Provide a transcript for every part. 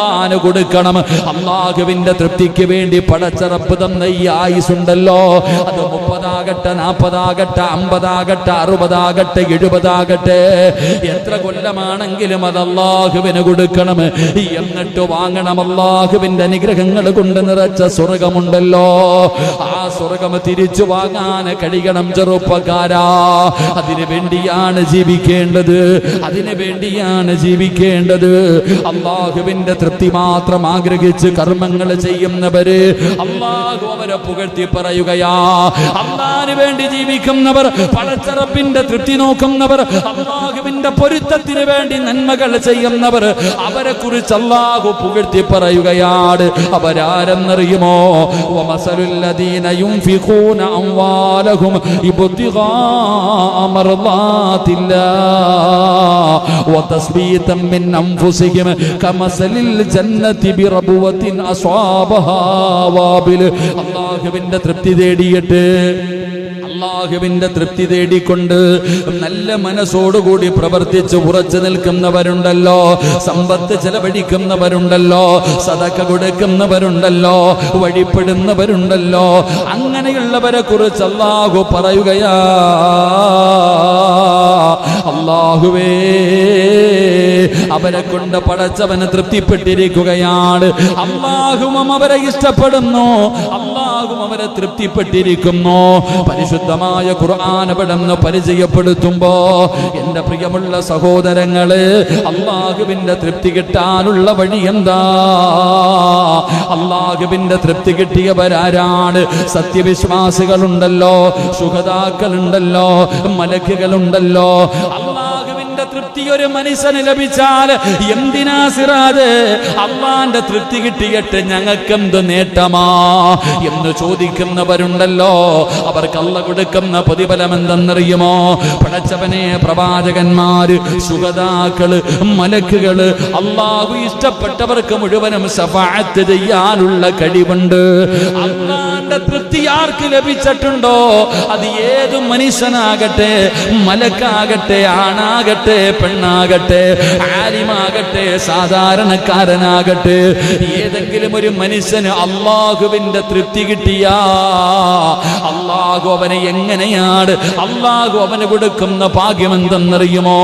ാന് കൊടുക്കണം. അള്ളാഹുവിന്റെ തൃപ്തിക്ക് വേണ്ടി പടച്ചറപ്പ് തന്ന ഈ ആയുസുണ്ടല്ലോ. അത് മുപ്പതാകട്ടെ നാൽപ്പതാകട്ടെ അമ്പതാകട്ടെ അറുപതാകട്ടെ എഴുപതാകട്ടെ. എത്ര കൊല്ലമാണെങ്കിലും അത് അള്ളാഹുവിന് കൊടുക്കണം. എന്നിട്ട് വാങ്ങണം. അള്ളാഹുവിന്റെ അനുഗ്രഹങ്ങൾ കൊണ്ട് നിറച്ച സ്വർഗമുണ്ടല്ലോ. ആ സ്വർഗം തിരിച്ചു വാങ്ങാൻ കഴിയണം ചെറുപ്പക്കാരാ. അതിനു വേണ്ടിയാണ് ജീവിക്കേണ്ടത്. അതിനു വേണ്ടിയാണ് ജീവിക്കേണ്ടത്. അള്ളാഹുവിന്റെ തൃപ്തി മാത്രം ആഗ്രഹിച്ച് കർമ്മങ്ങൾ ചെയ്യുന്നവര് അള്ളാഹു അവരെ പുകഴ്ത്തി പറയുകയാ. അള്ളാഹിന് വേണ്ടി ജീവിക്കുന്നവർ പടച്ചറപ്പിന്റെ തൃപ്തി നോക്കുന്നവർ അള്ളാഹുവിന്റെ പൊരുത്തത്തിന് വേണ്ടി നന്മകൾ ചെയ്യുന്നവർ അവരെ കുറിച്ച് അള്ളാഹു പുകഴ്ത്തി പറയുകയാണ്. അവരാരെന്നറിയുമോ? അൻഫുസിഹിം അസ്വാബഹാ വാബിൽ. തൃപ്തി തേടിയിട്ട് അള്ളാഹുവിന്റെ തൃപ്തി തേടിക്കൊണ്ട് നല്ല മനസ്സോടുകൂടി പ്രവർത്തിച്ച് ഉറച്ചു നിൽക്കുന്നവരുണ്ടല്ലോ സമ്പത്ത് ചെലവഴിക്കുന്നവരുണ്ടല്ലോ സതക്ക കൊടുക്കുന്നവരുണ്ടല്ലോ വഴിപ്പെടുന്നവരുണ്ടല്ലോ. അങ്ങനെയുള്ളവരെ കുറിച്ച് അള്ളാഹു പറയുകയാ അള്ളാഹുവേ. അവരെ കൊണ്ട് പടച്ചവന് തൃപ്തിപ്പെട്ടിരിക്കുകയാണ്. അമ്മാകുമം അവരെ ഇഷ്ടപ്പെടുന്നു. അള്ളാഹും അവരെ തൃപ്തിപ്പെട്ടിരിക്കുന്നു. പരിശുദ്ധമായ ഖുർആൻ അവിടെന്ന് പരിചയപ്പെടുത്തുമ്പോ എന്റെ പ്രിയമുള്ള സഹോദരങ്ങൾ അള്ളാഹുവിന്റെ തൃപ്തി കിട്ടാനുള്ള വഴി എന്താ? അള്ളാഹുവിന്റെ തൃപ്തി കിട്ടിയവരാരാണ്? സത്യവിശ്വാസികളുണ്ടല്ലോ സുഖതാക്കളുണ്ടല്ലോ മലക്കുകളുണ്ടല്ലോ. തൃപ്തി ഒരു മനുഷ്യന് ലഭിച്ചാൽ എന്തിനാ സിറാത് അമ്മാന്റെ തൃപ്തി കിട്ടിയിട്ട് ഞങ്ങൾക്ക് ഞങ്ങൾക്കെന്ത് നേട്ടമാ എന്ന് ചോദിക്കുന്നവരുണ്ടല്ലോ. അവർക്ക് കള്ള കൊടുക്കുന്ന പ്രതിഫലം എന്തെന്നറിയുമോ പടച്ചവനെ പ്രവാചകന്മാര് സുഗതാക്കൾ മലക്കുകൾ അള്ളാഹു ഇഷ്ടപ്പെട്ടവർക്ക് മുഴുവനും സഫാത്ത് ചെയ്യാനുള്ള കഴിവുണ്ട്. അള്ളാന്റെ തൃപ്തി ആർക്ക് ലഭിച്ചിട്ടുണ്ടോ? അത് ഏത് മനുഷ്യനാകട്ടെ മലക്കാകട്ടെ ആണാകട്ടെ പെണ്ണാകട്ടെ ആലിമാകട്ടെ സാധാരണക്കാരനാകട്ടെ ഏതെങ്കിലും ഒരു മനുഷ്യന് അള്ളാഹുവിന്റെ തൃപ്തി കിട്ടിയാ അള്ളാഹു അവനെ എങ്ങനെയാണ് അള്ളാഹു അവന് കൊടുക്കുന്ന ഭാഗ്യം എന്തെന്നറിയുമോ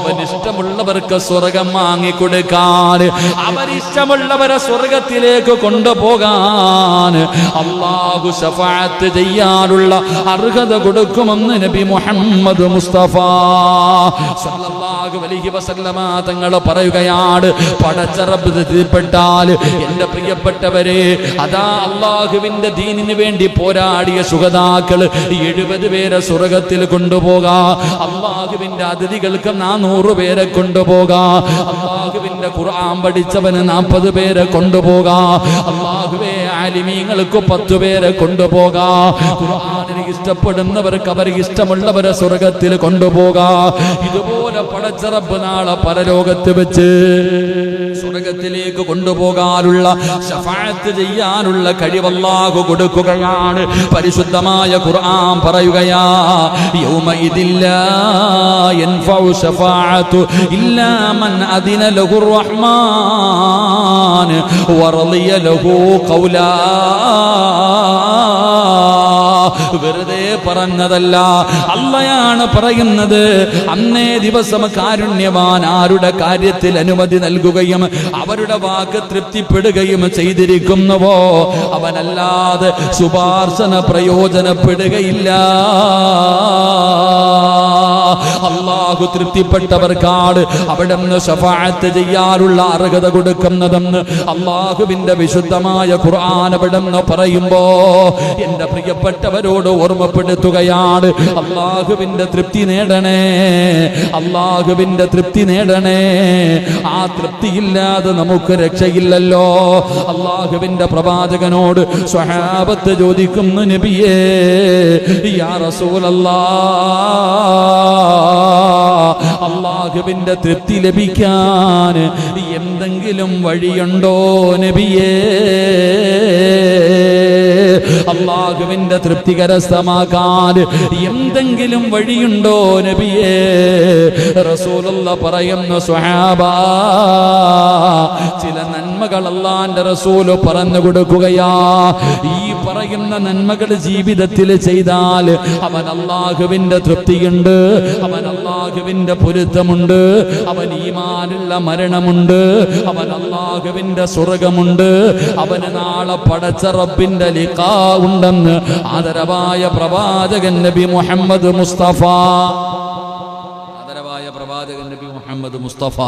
അവൻ ഇഷ്ടമുള്ളവർക്ക് സ്വർഗം വാങ്ങിക്കൊടുക്കാൻ അവരിഷ്ടമുള്ളവരെ സ്വർഗത്തിലേക്ക് കൊണ്ടുപോകാൻ അള്ളാഹു ശഫാത്ത് ചെയ്യാനുള്ള അർഹത കൊടുക്കുമെന്ന് നബി മുഹമ്മദ് മുസ്തഫ സല്ലല്ലാഹു അലൈഹി വസല്ലമ തങ്ങൾ പറയുകയാണ് പടച്ചറബ് തൃപ്തിപ്പെട്ടാൽ എന്റെ പ്രിയപ്പെട്ടവരെ അതാ അള്ളാഹുവിന്റെ ദീനിന് വേണ്ടി പോരാടിയ സുഗതാക്കൾ എഴുപത് പേരെ സ്വർഗത്തിൽ കൊണ്ടുപോകാ അള്ളാഹുവിന്റെ അതിഥികൾക്ക് നാനൂറ് പേരെ കൊണ്ടുപോകാ അള്ളാഹുവിന്റെ ഖുർആൻ പഠിച്ചവന് നാൽപ്പത് പേരെ കൊണ്ടുപോകാ അള്ളാഹുവെ ആലിമീങ്ങൾക്ക് പത്ത് പേരെ കൊണ്ടുപോകാ ഇഷ്ടപ്പെടുന്നവർക്ക് അവർ ഇഷ്ടമുള്ളവരെ സ്വർഗത്തിൽ കൊണ്ടുപോകാ. ഇതുപോലെ പടച്ചറബ് നാളെ പരലോകത്ത് വെച്ച് സ്വർഗത്തിലേക്ക് കൊണ്ടുപോകാനുള്ള ശഫാഅത്ത് ചെയ്യാനുള്ള കഴിവല്ലാഹു കൊടുക്കുകയാണ്. പരിശുദ്ധമായ ഖുർആൻ പറയുകയാ യൗമഇദില്ല യൻഫഉ ശഫാഅത്തു ഇല്ലാ മൻ അദിന ലഹു റഹ്മാൻ വറളിയ ലഹു ഖൗലാ. വെറുതെ പറഞ്ഞതല്ല. അള്ളയാണ് പറയുന്നത്. അന്നേ ദിവസം കാരുണ്യവാൻ ആരുടെ കാര്യത്തിൽ അനുമതി നൽകുകയും അവരുടെ വാക്ക് തൃപ്തിപ്പെടുകയും ചെയ്തിരിക്കുന്നുവോ? അവനല്ലാതെ ശുപാർശന പ്രയോജനപ്പെടുകയില്ല. അള്ളാഹു തൃപ്തിപ്പെട്ടവർക്കാണ് അവിടെ നിന്ന് ശഫാഅത്ത് ചെയ്യാനുള്ള അർഹത കൊടുക്കുന്നതെന്ന് അള്ളാഹുവിന്റെ വിശുദ്ധമായ ഖുർആൻ അവിടെ നിന്ന് പറയുമ്പോ എന്റെ പ്രിയപ്പെട്ടവരോട് ഓർമ്മപ്പെടുത്തുകയാണ് അള്ളാഹുവിന്റെ തൃപ്തി നേടണേ അള്ളാഹുവിന്റെ തൃപ്തി നേടണേ. ആ തൃപ്തിയില്ലാതെ നമുക്ക് രക്ഷയില്ലല്ലോ. അള്ളാഹുവിന്റെ പ്രവാചകനോട് സ്വഹാബത്ത് ചോദിക്കുന്നു നബിയേ യാ റസൂലല്ലാ അള്ളാഹുവിന്റെ തൃപ്തി ലഭിക്കാൻ എന്തെങ്കിലും വഴിയുണ്ടോ നബിയേ? അള്ളാഹുവിന്റെ തൃപ്തി കരസ്ഥമാക്കാൻ എന്തെങ്കിലും വഴിയുണ്ടോ നബിയേ? റസൂലുള്ള പറയുന്നു സ്വഹാബ ചില നന്മകൾ അള്ളാന്റെ റസൂൽ പറഞ്ഞു കൊടുക്കുകയാ ഈ പറയുന്ന നന്മകൾ ജീവിതത്തിൽ ചെയ്താൽ അവൻ അള്ളാഹുവിന്റെ തൃപ്തിയുണ്ട് അവൻ അള്ളാഹുവിന്റെ പൊരുത്തമുണ്ട് അവൻ ഈമാനുള്ള മരണമുണ്ട് അവൻ അള്ളാഹുവിന്റെ സ്വർഗമുണ്ട് അവന് നാളെ പടച്ച റബ്ബിന്റെ ലിഖാ ഉണ്ടെന്ന് ആദരവായ പ്രവാചകൻ നബി മുഹമ്മദ് മുസ്തഫ. ആദരവായ പ്രവാചകൻ നബി മുഹമ്മദ് മുസ്തഫ.